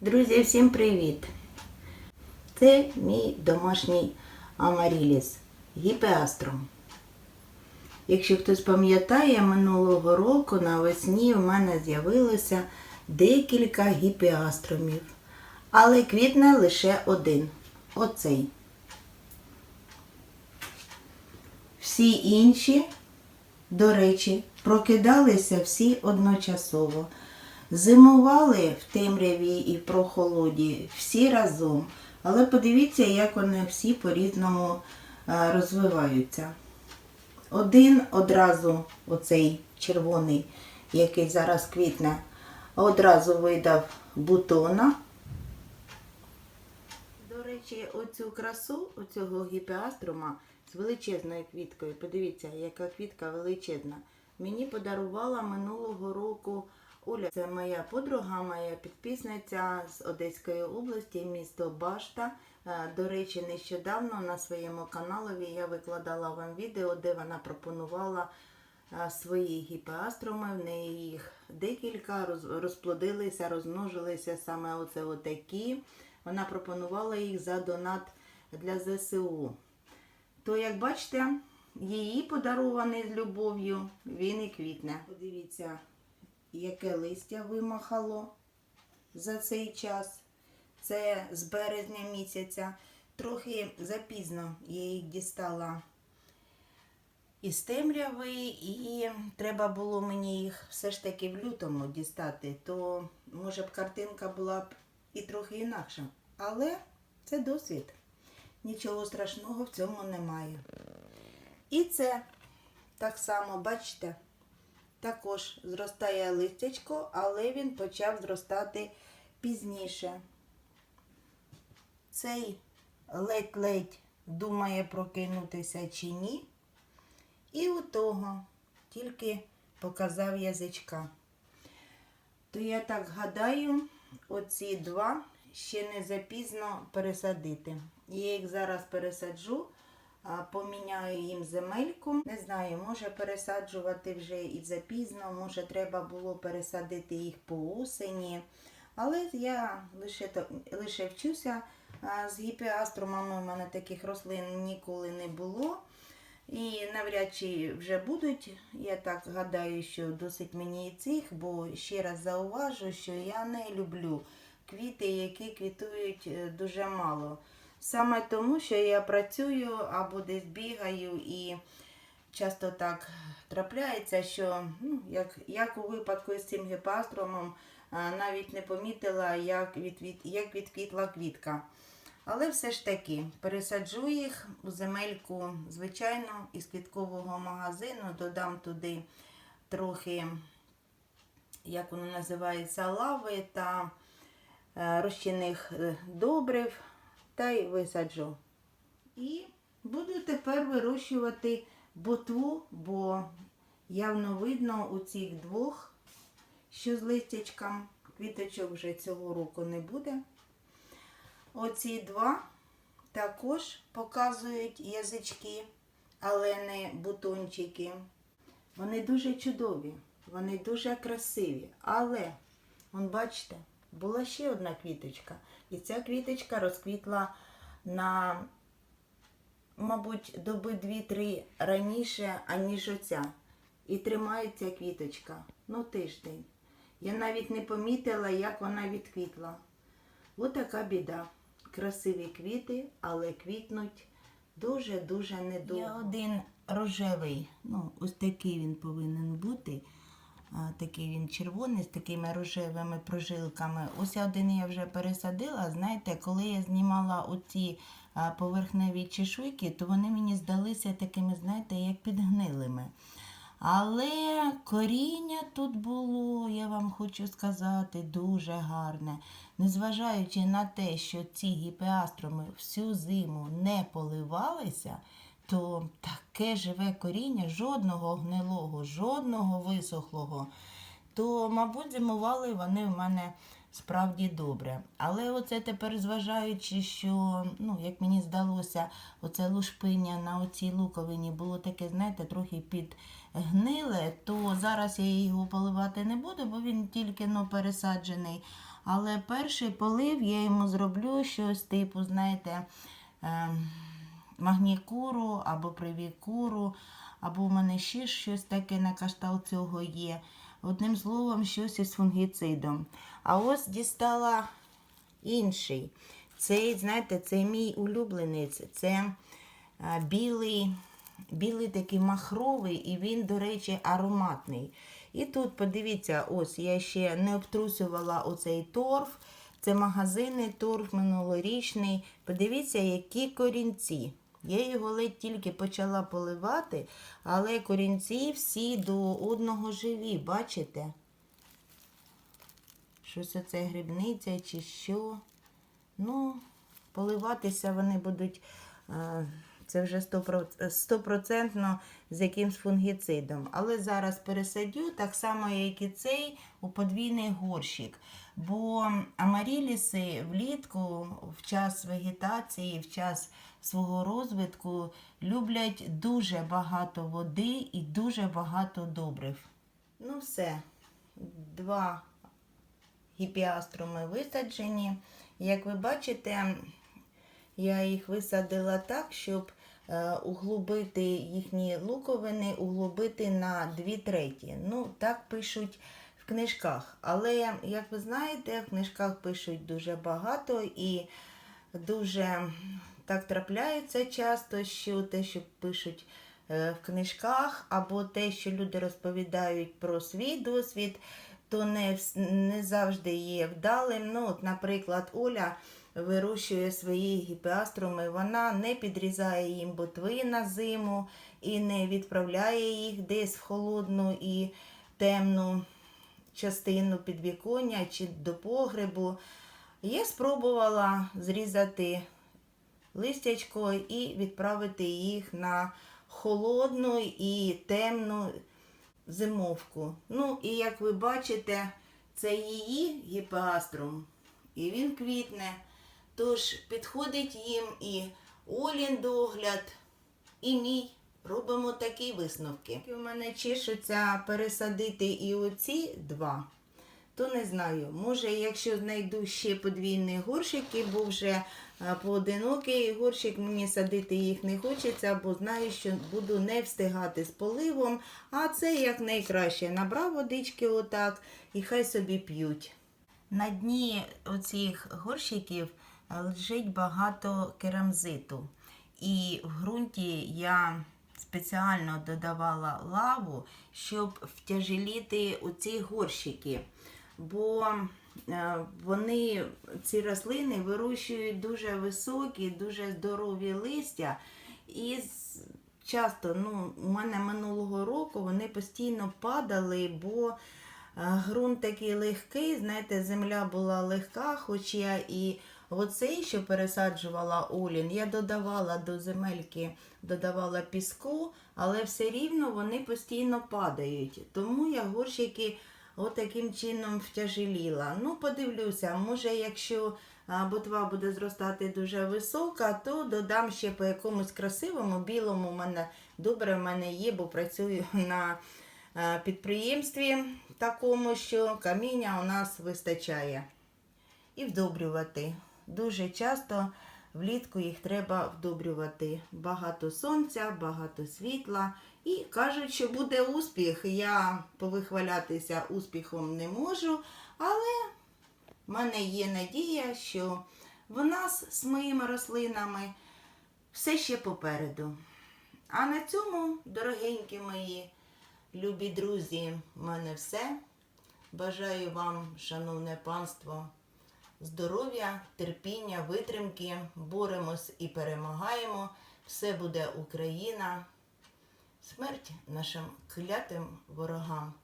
Друзі, всім привіт! Це мій домашній амаріліс гіпеаструм. Якщо хтось пам'ятає, минулого року навесні в мене з'явилося декілька гіпеаструмів. Але квітне лише один оцей. Всі інші, до речі, прокидалися всі одночасово. Зимували в темряві і в прохолоді всі разом. Але подивіться, як вони всі по-різному е, розвиваються. Один одразу, оцей червоний, який зараз квітне, одразу видав бутона. До речі, оцю красу, оцього гіпеаструма з величезною квіткою. Подивіться, яка квітка величезна. Мені подарувала минулого року Оля. Це моя подруга, моя підписниця з Одеської області, місто Башта. Е, До речі, нещодавно на своєму каналові я викладала вам відео, де вона пропонувала е, свої гіпеаструми. В неї їх декілька розплодилися, розмножилися саме оце отакі. Вона пропонувала їх за донат для ЗСУ. То, як бачите, її подарований з любов'ю, він і квітне. Подивіться, яке листя вимахало за цей час. Це з березня місяця. Трохи запізно я їх дістала із темряви, і треба було мені їх все ж таки в лютому дістати, то може б картинка була б і трохи інакша. Але це досвід. Нічого страшного в цьому немає. І це так само, бачите, також зростає листячко, але він почав зростати пізніше. Цей ледь-ледь думає прокинутися чи ні. І у того тільки показав язичка. То я так гадаю, оці два ще не запізно пересадити. Я їх зараз пересаджу, поміняю їм земельку. Не знаю, може пересаджувати вже і запізно, може треба було пересадити їх по осені. Але я лише, лише вчуся. З гіпеаструмами у мене таких рослин ніколи не було. І навряд чи вже будуть. Я так гадаю, що досить мені і цих, бо ще раз зауважу, що я не люблю квіти, які квітують е, дуже мало. Саме тому, що я працюю або десь бігаю і часто так трапляється, що ну, як, як у випадку з цим гіпаструмом, навіть не помітила, як, від, від, як відквітла квітка. Але все ж таки пересаджу їх у земельку, звичайно, із квіткового магазину, додам туди трохи, як воно називається, лави та е, розчинних е, добрив, та й висаджу. І буду тепер вирощувати ботву, бо явно видно у цих двох, що з листячком, квіточок вже цього року не буде. Оці два також показують язички, але не бутончики. Вони дуже чудові, вони дуже красиві. Але, вон бачите, була ще одна квіточка. І ця квіточка розквітла на, мабуть, доби 2-3 раніше, аніж оця. І тримається квіточка, ну, тиждень. Я навіть не помітила, як вона відквітла. Ось така біда. Красиві квіти, але квітнуть дуже-дуже недовго. Є один рожевий, ну, ось такий він повинен бути. Такий він червоний з такими рожевими прожилками. Ось один я вже пересадила. Знаєте, коли я знімала оці поверхневі чешуйки, то вони мені здалися такими, знаєте, як підгнилими. Але коріння тут було, я вам хочу сказати, дуже гарне. Незважаючи на те, що ці гіпеастроми всю зиму не поливалися, то таке живе коріння, жодного гнилого, жодного висохлого, то, мабуть, зимували вони в мене справді добре. Але оце тепер, зважаючи, що, ну, як мені здалося, оце лушпиння на оцій луковині було таке, знаєте, трохи підгниле, то зараз я його поливати не буду, бо він тільки ну, пересаджений. Але перший полив я йому зроблю щось типу, знаєте, е, магнікуру або привікуру, або в мене ще щось таке на кшталт цього є. Одним словом, щось із фунгіцидом. А ось дістала інший. Цей, знаєте, це мій улюбленець. Це а, білий, білий такий махровий, і він, до речі, ароматний. І тут, подивіться, ось я ще не обтрусювала оцей торф. Це магазинний торф минулорічний. Подивіться, які корінці. Я його ледь тільки почала поливати, але корінці всі до одного живі, бачите? Щось оце грибниця чи що. Ну, поливатися вони будуть, е, це вже стопроцентно з якимсь фунгіцидом. Але зараз пересадю так само, як і цей, у подвійний горщик. Бо амаріліси влітку, в час вегетації, в час свого розвитку люблять дуже багато води і дуже багато добрив. Ну все, два гіпіаструми висаджені. Як ви бачите, я їх висадила так, щоб углубити їхні луковини, углубити на 2 треті. Ну, так пишуть в книжках. Але, як ви знаєте, в книжках пишуть дуже багато і дуже так трапляється часто, що те, що пишуть е, в книжках, або те, що люди розповідають про свій досвід, то не, не завжди є вдалим. Ну, от, наприклад, Оля вирощує свої гіпеаструми, вона не підрізає їм ботви на зиму і не відправляє їх десь в холодну і темну частину підвіконня чи до погребу. Я спробувала зрізати листячко і відправити їх на холодну і темну зимовку. Ну, і як ви бачите, це її гіпеаструм, і він квітне. Тож підходить їм і Олін догляд, і мій. Робимо такі висновки. У мене чешуться пересадити і оці два, то не знаю. Може, якщо знайду ще подвійні горщики, бо вже е, поодинокий горщик, мені садити їх не хочеться, бо знаю, що буду не встигати з поливом. А це як найкраще. Набрав водички отак і хай собі п'ють. На дні оцих горщиків лежить багато керамзиту. І в ґрунті я спеціально додавала лаву, щоб втяжеліти оці горщики. Бо е, вони, ці рослини, вирощують дуже високі, дуже здорові листя. І часто, ну, у мене минулого року вони постійно падали, бо е, ґрунт такий легкий, знаєте, земля була легка, хоч я і оцей, що пересаджувала Олін, я додавала до земельки, додавала піску, але все рівно вони постійно падають. Тому я горщики отаким чином втяжеліла. Ну, подивлюся, може, якщо ботва буде зростати дуже висока, то додам ще по якомусь красивому, білому. Мене добре в мене є, бо працюю на підприємстві такому, що каміння у нас вистачає. І вдобрювати. Дуже часто влітку їх треба вдобрювати. Багато сонця, багато світла. І кажуть, що буде успіх. Я повихвалятися успіхом не можу, але в мене є надія, що в нас з моїми рослинами все ще попереду. А на цьому, дорогенькі мої любі друзі, в мене все. Бажаю вам, шановне панство, здоров'я, терпіння, витримки. Боремось і перемагаємо. Все буде Україна. Смерть нашим клятим ворогам.